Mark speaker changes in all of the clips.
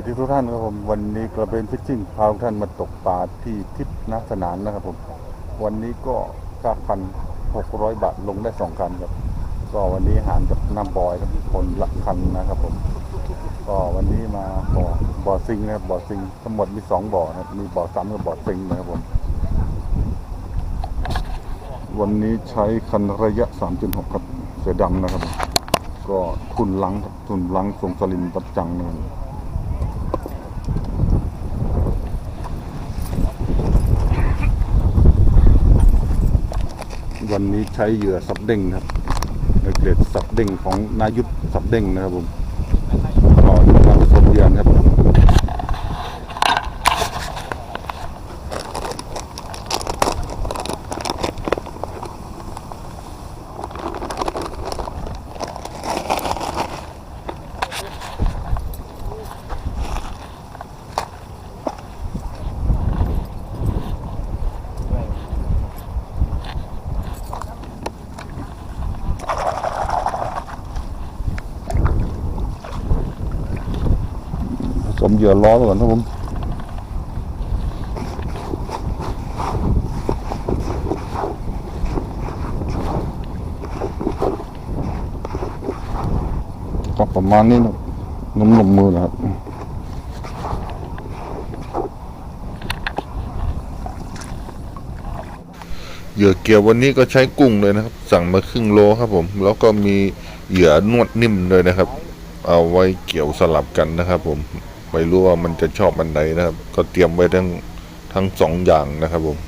Speaker 1: วัสดีทุกท่านครับผมวันนี้กระเบนฟิชชิ่งพาทุกท่านมาตกปลาที่ทิพนสนานนะครับผม วันนี้ก็9,600บาทลงได้สองคันครับ ก็วันนี้หารกับน้ำบอยครับคนละคันนะครับผม ก็วันนี้มาบ่อบ่อซิงนะครับบ่อซิงทั้งหมดมีสองบ่อนะครับมีบ่อซ้ำกับบ่อซิงนะครับผม วันนี้ใช้คันระยะ3.6ครับเสือดำนะครับ ก็ทุนลังครับทุนลังทรงสลินตับจังนะครับ วันนี้ใช้เหยื่อสับเด้งครับเกรดสับเด้งของนายุทธสับเด้งนะครับผมก็มาผสมเหยื่อนะครับ ผมเหยื่อล้อไปก่อนครับผมก็ประมาณนี้นะนุ่มๆมือนะครับ
Speaker 2: เหยื่อเกี่ยววันนี้ก็ใช้กุ้งเลยนะครับ สั่งมาครึ่งโลครับผม แล้วก็มีเหยื่อนวดนิ่มเลยนะครับ เอาไว้เกี่ยวสลับกันนะครับผม ไม่รู้ว่ามันจะชอบอันไหนนะครับ ก็เตรียมไว้ทั้งทั้งสองอย่างนะครับผม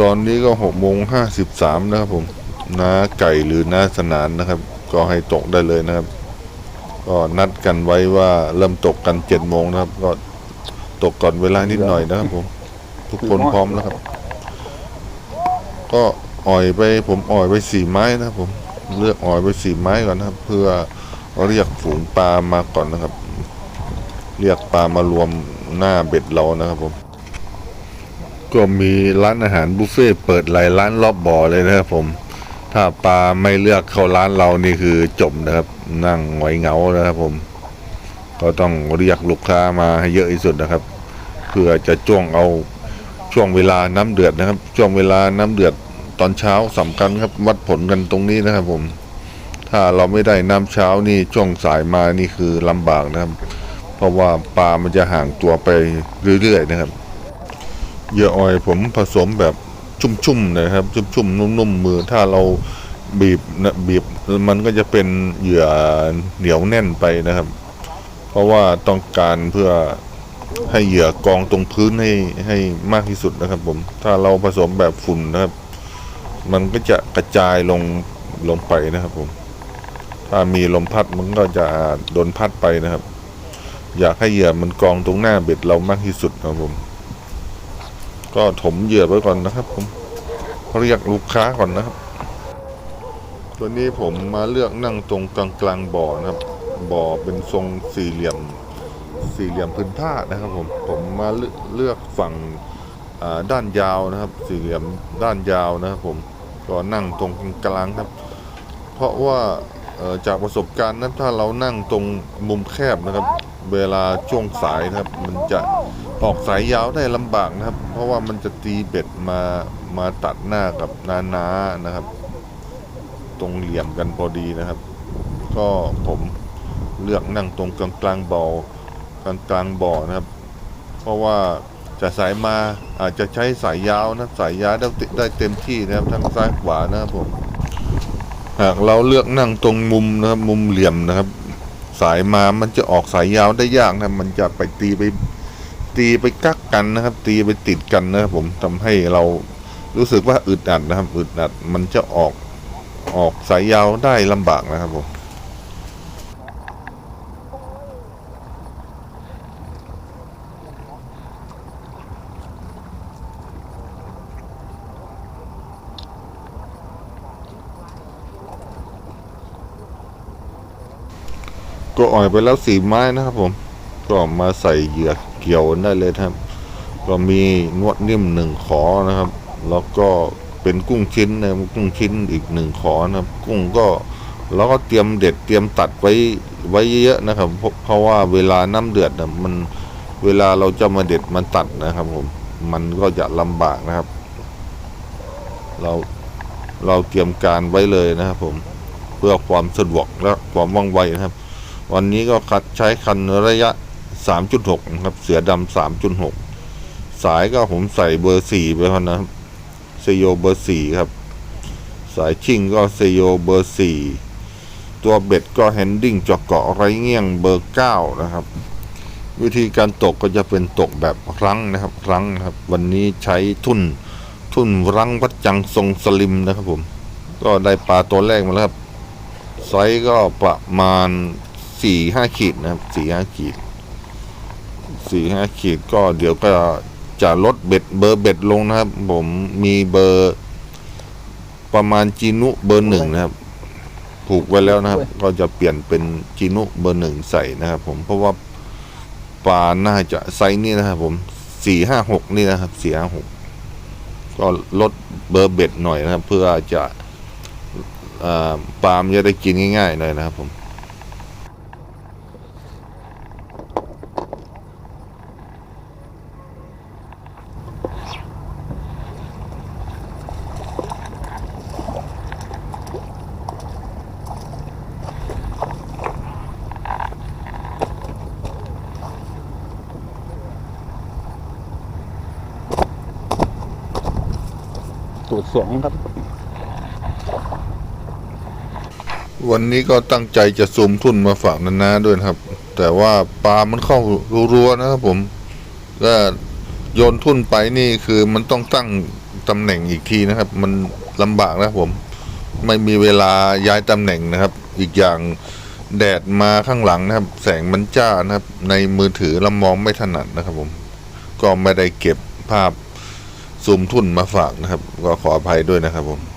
Speaker 2: ตอนนี้ก็หกโมงห้าสิบสามนะครับผมน้าไก่หรือน้าสนานนะครับ ก็ให้ตกได้เลยนะครับ ก็นัดกันไว้ว่าเริ่มตกกันเจ็ดโมงนะครับ ก็ตกก่อนเวลานิดหน่อยนะครับผม ทุกคนพร้อมแล้วครับ ก็อ่อยไปผมอ่อยไปสี่ไม้นะครับผมเลือกอ่อยไปสี่ไม้ก่อนนะครับ เพื่อเรียกฝูงปลามาก่อนนะครับ เรียกปลามารวมหน้าเบ็ดเรานะครับผม ก็มีร้านอาหารบุฟเฟ่เปิดหลายร้านรอบบ่อเลยนะครับผม ถ้าปลาไม่เลือกเข้าร้านเรานี่คือจบนะครับ นั่งหงอยเหงานะครับผม ก็ต้องเรียกลูกค้ามาให้เยอะที่สุดนะครับ เพื่อจะจ้วงเอาช่วงเวลาน้ำเดือดนะครับ ช่วงเวลาน้ำเดือดตอนเช้าสำคัญครับวัดผลกันตรงนี้นะครับผม ถ้าเราไม่ได้น้ำเช้านี่ช่วงสายมานี่คือลำบากนะครับ ราะว่าปลามันจะห่างตัวไปเรื่อยๆนะครับเหยื่อออยผมผสมแบบชุ่มๆนะครับ ชุ่มๆนุ่มๆมือถ้าเราบีบนะบีบมันก็จะเป็นเหยื่อเหนียวแน่นไปนะครับ เพราะว่าต้องการเพื่อให้เหยื่อกองตรงพื้นให้ให้มากที่สุดนะครับ ผม ถ้าเราผสมแบบฝุ่นนะครับ มันก็จะกระจายลงลงไปนะครับผม ถ้ามีลมพัดมันก็จะโดนพัดไปนะครับ อยากให้เหยื่อมันกองตรงหน้าเบ็ดเรามากที่สุดนะครับผม ก็ถมเหยื่อไว้ก่อนนะครับ ผมเรียกลูกค้าก่อนนะครับ ตัวนี้ผมมาเลือกนั่งตรงกลางกลางบ่อนะครับ บ่อเป็นทรงสี่เหลี่ยม สี่เหลี่ยมพื้นผ้านะครับ ผม ผมมาเลือกฝั่งด้านยาวนะครับ สี่เหลี่ยมด้านยาวนะครับ ผม ก็นั่งตรงกลางครับ เพราะว่าจากประสบการณ์นั้นถ้าเรานั่งตรงมุมแคบนะครับ เวลาช่วงสายครับ มันจะออกสายยาวได้ลำบากนะครับ เพราะว่ามันจะตีเบ็ดมามาตัดหน้ากับนาๆนะครับ ตรงเหลี่ยมกันพอดีนะครับ ก็ผมเลือกนั่งตรงกลางกลางบ่อกลางกลางบ่อนะครับ เพราะว่าจะสายมาอาจจะใช้สายยาวนะสายยาวได้ได้เต็มที่นะครับทั้งซ้ายขวานะครับผมหากเราเลือกนั่งตรงมุมนะครับ มุมเหลี่ยมนะครับ สายมา มันจะออกสายยาวได้ยากนะมันจะไปตีไป ตีไปกักกันนะครับ ตีไปติดกันนะครับผมทำให้เรารู้สึกว่าอึดอัดนะครับอึดอัดมันจะออกออกสายยาวได้ลำบากนะครับผม ก็อ่อยไปแล้วสี่ไม้นะครับผม ก็มาใส่เหยื่อเกี่ยวได้เลยครับ ก็มีนวดนิ่มหนึ่งขอนะครับ แล้วก็เป็นกุ้งชิ้นนะครับกุ้งชิ้นอีกหนึ่งขอนะครับ กุ้งก็เราก็เตรียมเด็ดเตรียมตัดไว้ไว้เยอะนะครับ เพราะเพราะว่าเวลาน้ำเดือดน่ะมันเวลาเราจะมาเด็ดมันตัดนะครับผมมันก็จะลำบากนะครับ เราเราเตรียมการไว้เลยนะครับผมเพื่อความสะดวกและความว่องไวนะครับ วันนี้ก็คัดใช้คันระยะ 3.6 นะครับ เสือดำ3.6 สายก็ผมใส่เบอร์ 4 ไปเท่านะครับเซโยเบอร์ 4 ครับ สายชิ่งก็เซโยเบอร์ 4 ตัวเบ็ดก็แฮนดิ้งจาะเกาะไรเงี้ยงเบอร์ 9 นะครับ วิธีการตกก็จะเป็นตกแบบครั้งนะครับครั้งนะครับ วันนี้ใช้ทุ่นทุ่นรังวัดจังทรงสลิมนะครับผม ก็ได้ปลาตัวแรกมาแล้วครับ ไซส์ก็ประมาณ สี่ห้าขีดนะครับสี่ห้าขีดสี่ห้าขีดก็เดี๋ยวก็จะลดเบ็ดเบอร์เบ็ดลงนะครับ ผมมีเบอร์ประมาณจีนุเบอร์หนึ่งนะครับผูกไว้แล้วนะครับ ก็จะเปลี่ยนเป็นจีนุเบอร์หนึ่งใส่นะครับ ผมเพราะว่าปลาน่าจะไซส์นี้นะครับ ผมสี่ห้าหกนี่นะครับสี่ห้าหกก็ลดเบอร์เบ็ดหน่อยนะครับ เพื่อจะอ่าปลามนจะได้กินง่ายๆหน่อยนะครับผม
Speaker 1: สองครับ
Speaker 2: วันนี้ก็ตั้งใจจะซูมทุ่นมาฝากนานาด้วยนะครับ แต่ว่าปลามันเข้ารัวๆนะครับผมก็โยนทุ่นไปนี่คือมันต้องตั้งตำแหน่งอีกทีนะครับ มันลำบากนะผม ไม่มีเวลาย้ายตำแหน่งนะครับ อีกอย่างแดดมาข้างหลังนะครับ แสงมันจ้านะครับ ในมือถือเรามองไม่ถนัดนะครับผม ก็ไม่ได้เก็บภาพ ซูมทุ่นมาฝากนะครับ ก็ขออภัยด้วยนะครับผม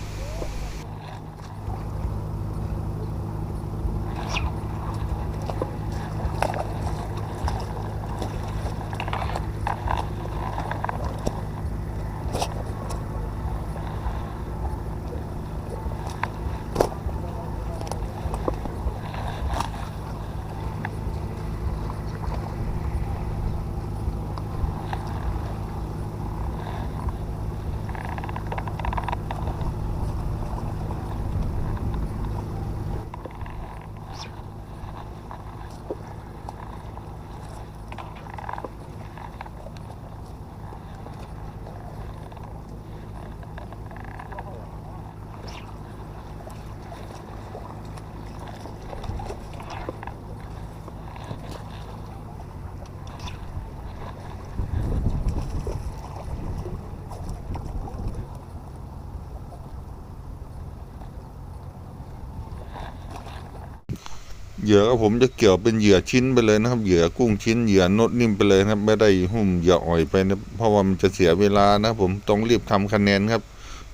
Speaker 2: เหยื่อก็ผมจะเกี่ยวเป็นเหยื่อชิ้นไปเลยนะครับ เหยื่อกุ้งชิ้นเหยื่อนดนิ่มไปเลยนะครับ ไม่ได้หุ้มเหยื่ออ่อยไปนะเพราะว่ามันจะเสียเวลานะครับผมต้องรีบทำคะแนนครับ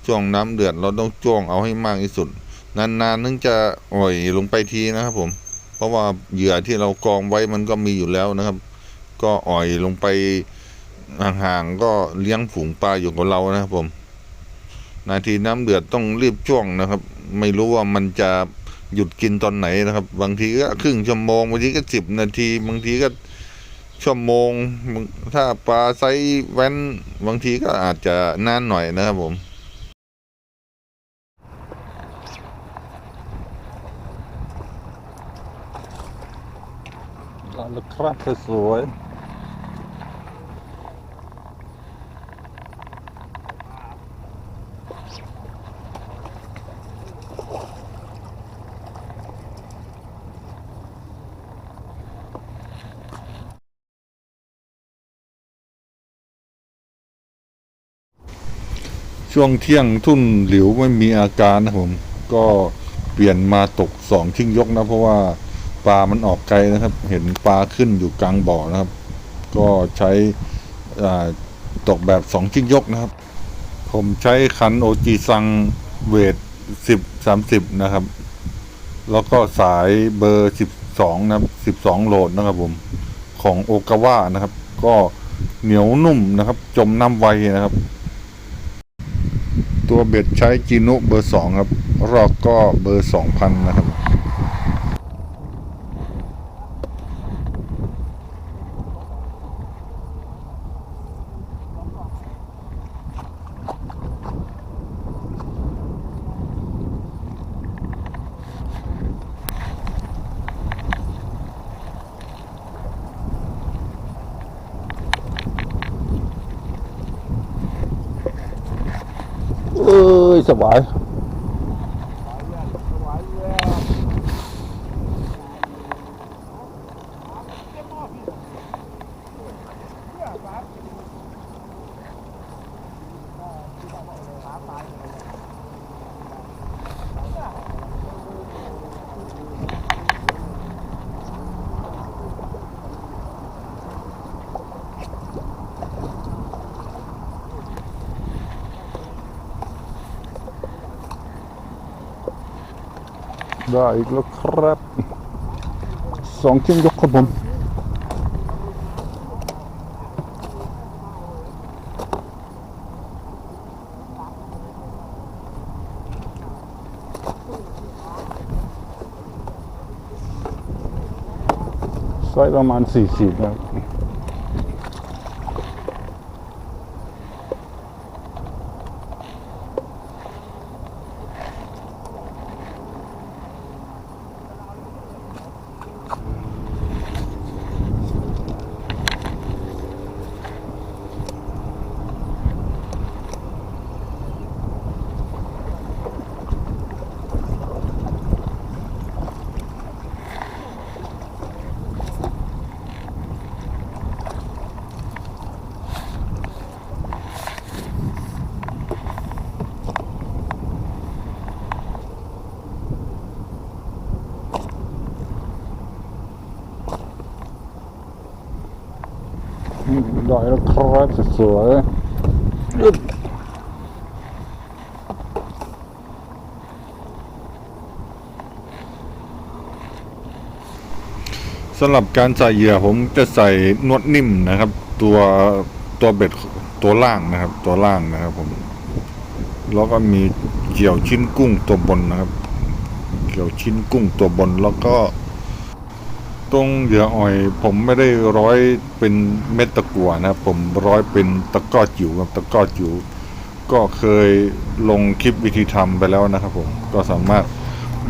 Speaker 2: ช่วงน้ำเดือดเราต้องจ้วงเอาให้มากที่สุด นานๆนึงจะอ่อยลงไปทีนะครับผม เพราะว่าเหยื่อที่เรากองไว้มันก็มีอยู่แล้วนะครับ ก็อ่อยลงไปห่างๆก็เลี้ยงฝูงปลาอยู่กับเรานะครับผม นาทีน้ำเดือดต้องรีบจ้วงนะครับ ไม่รู้ว่ามันจะ หยุดกินตอนไหนนะครับ บางทีก็ครึ่งชั่วโมงบางทีก็สิบนาที บางทีก็ชั่วโมง ถ้าปลาไซส์แว้น บางทีก็อาจจะนานหน่อยนะครับผม
Speaker 1: แล้วครับสวย ช่วงเที่ยงทุ่นหลิวไม่มีอาการนะผม ก็เปลี่ยนมาตกสองชิงยกนะ เพราะว่าปลามันออกไกลนะครับ เห็นปลาขึ้นอยู่กลางบ่อนะครับ ก็ใช้ตกแบบสองชิงยกนะครับ ผมใช้คันโอจีซังเวทสิบสามสิบนะครับ แล้วก็สายเบอร์สิบสองนะครับสิบสองโหลดนะครับผมของโอกาวานะครับ ก็เหนียวนุ่มนะครับ จมน้ำไวนะครับ ตัวเบ็ดใช้จีโนเบอร์สองครับ รอกก็เบอร์สองพันนะครับ
Speaker 2: สบ ได้อีกแล้วครับสองชิ้นยกครับผมไซส์ประมาณสี่สิบนะครับ อืมได้แล้วครับสวย
Speaker 1: สำหรับการใส่เหยื่อผมจะใส่นวดนิ่มนะครับ ตัวตัวเบ็ดตัวล่างนะครับ ตัวล่างนะครับผมแล้วก็มีเกี่ยวชิ้นกุ้งตัวบนนะครับ เกี่ยวชิ้นกุ้งตัวบนแล้วก็ ตรงเหยื่ออ่อย ผมไม่ได้ร้อยเป็นเม็ดตะกั่วนะครับผมร้อยเป็นตะก้อจิ๋วกับตะก้อจิ๋วก็เคยลงคลิปวิธีทำไปแล้วนะครับ ผมก็สามารถ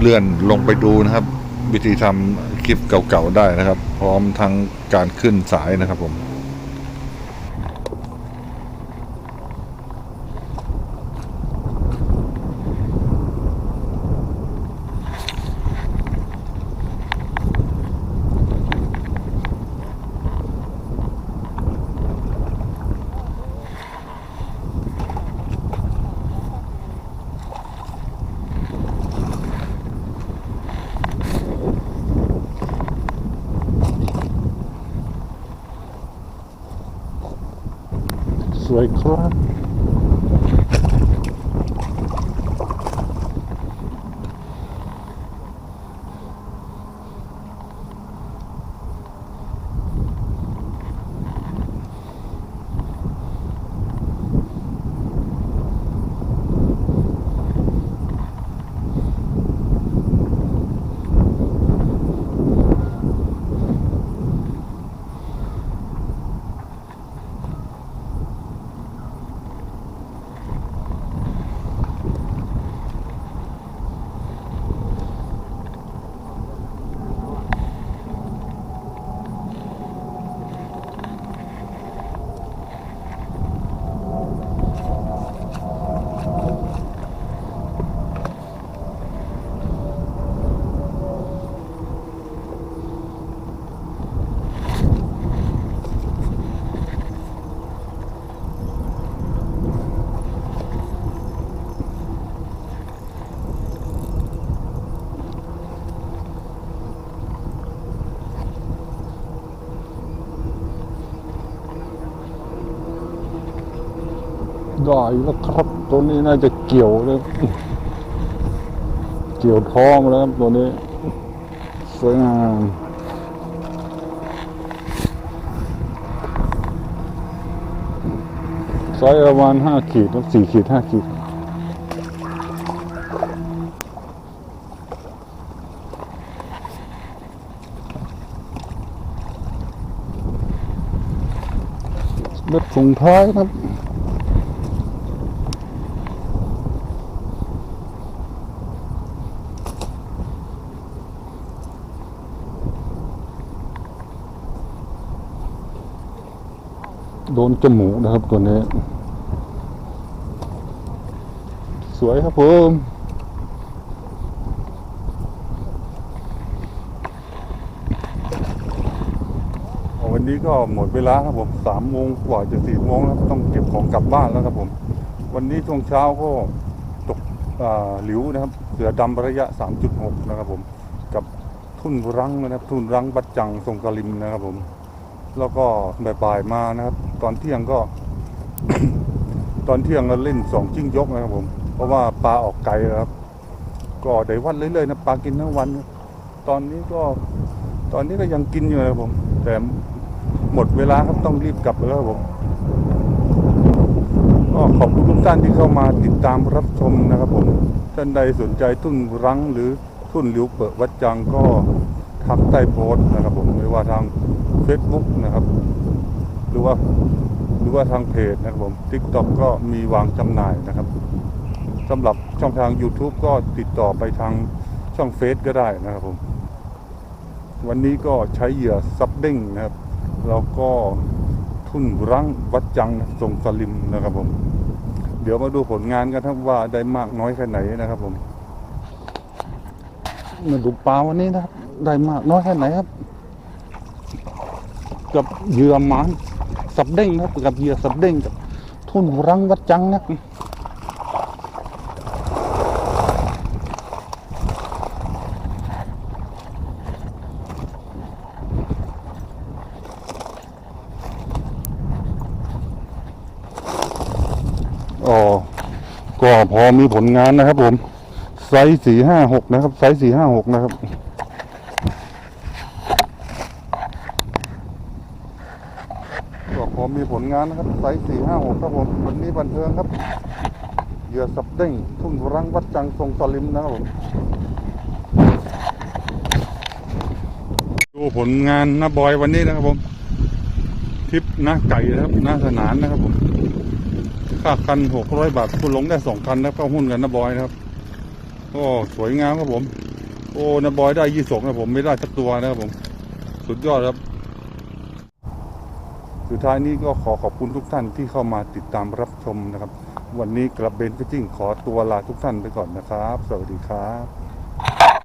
Speaker 1: เลื่อนลงไปดูนะครับ วิธีทำคลิปเก่าๆได้นะครับ พร้อมทั้งการขึ้นสายนะครับผม
Speaker 2: สว ได้แล้วครับ ตัวนี้น่าจะเกี่ยวเลยเกี่ยวท้องแล้วครับตัวนี้ สวยงามไซส์ประมาณห้าขีดครับสี่ขีดห้าขีดเบ็ดส่งท้ายครับ โดนจมูกนะครับตัวนี้ ส
Speaker 1: วยครับผมวันนี้ก็หมดเวลาครับผมสามโมงกว่าจะสี่โมงแล้วต้องเก็บของกลับบ้านแล้วครับผม วันนี้ช่วงเช้าก็ตกหลิวนะครับ เสือดำระยะ 3.6 นะครับผม กับทุ่นรังนะครับ ทุ่นรังบัดจังทรงกลิมนะครับผม แล้วก็บ่ายๆมานะครับ ตอนเที่ยงก็ ตอนเที่ยงเราเล่นสองจิ้งยกนะครับผม เพราะว่าปลาออกไกลครับ ก็ได้วันเรื่อยๆนะปลากินทั้งวัน ตอนนี้ก็ตอนนี้ก็ยังกินอยู่นะครับผม แต่หมดเวลาครับต้องรีบกลับแล้วครับผมก็ขอบคุณทุกท่านที่เข้ามาติดตามรับชมนะครับผม ท่านใดสนใจทุ่นรังหรือทุ่นหลิวเปิดวัดจังก็ ทักใต้โพสต์นะครับผมไม่ว่าทาง Facebook นะครับ หรือว่าหรือว่าทางเพจนะครับผม TikTok ก็มีวางจำหน่ายนะครับสำหรับช่องทาง YouTube ก็ติดต่อไปทางช่องเฟซก็ได้นะครับผม วันนี้ก็ใช้เหยื่อซับเด้งนะครับ แล้วก็ทุ่นรังวัดจังทรงสลิมนะครับผม เดี๋ยวมาดูผลงานกันครับว่าได้มากน้อยแค่ไหนนะครับผมมาดูปลาวันนี้นะครับ ได้มากน้อยแค่ไหนครับ กับเหยื่อหมานสับเด้งนะครับกับเหยื่อสับเด้งกับทุ่นรังวัดจังนะอ๋อก็พอมีผลงานนะครับผม ไซส์สี่ห้าหกนะครับ ไซส์สี่ห้าหกนะครับ ก็พอมี ผลงานนะครับไซส์สี่ห้าหกครับผมวันนี้บันเทิงครับ เหยื่อสับเด้งทุ่งรังวัดจังทรงสลิมนะครับผมดูผลงานน้าบอยวันนี้นะครับผมทริปน้าไก่นะครับน้าสนานนะครับผมค่าคันหกร้อยบาทคุณลงได้สองคันนะครับเข้าหุ้นกันน้าบอยนะครับก็สวยงามครับผม โอ้น้าบอยได้ยี่สองนะผมไม่ได้สักตัวนะครับผม สุดยอดครับ สุดท้ายนี้ก็ขอขอบคุณทุกท่านที่เข้ามาติดตามรับชมนะครับ วันนี้กระเบนฟิชชิ่งขอตัวลาทุกท่านไปก่อนนะครับ สวัสดีครับ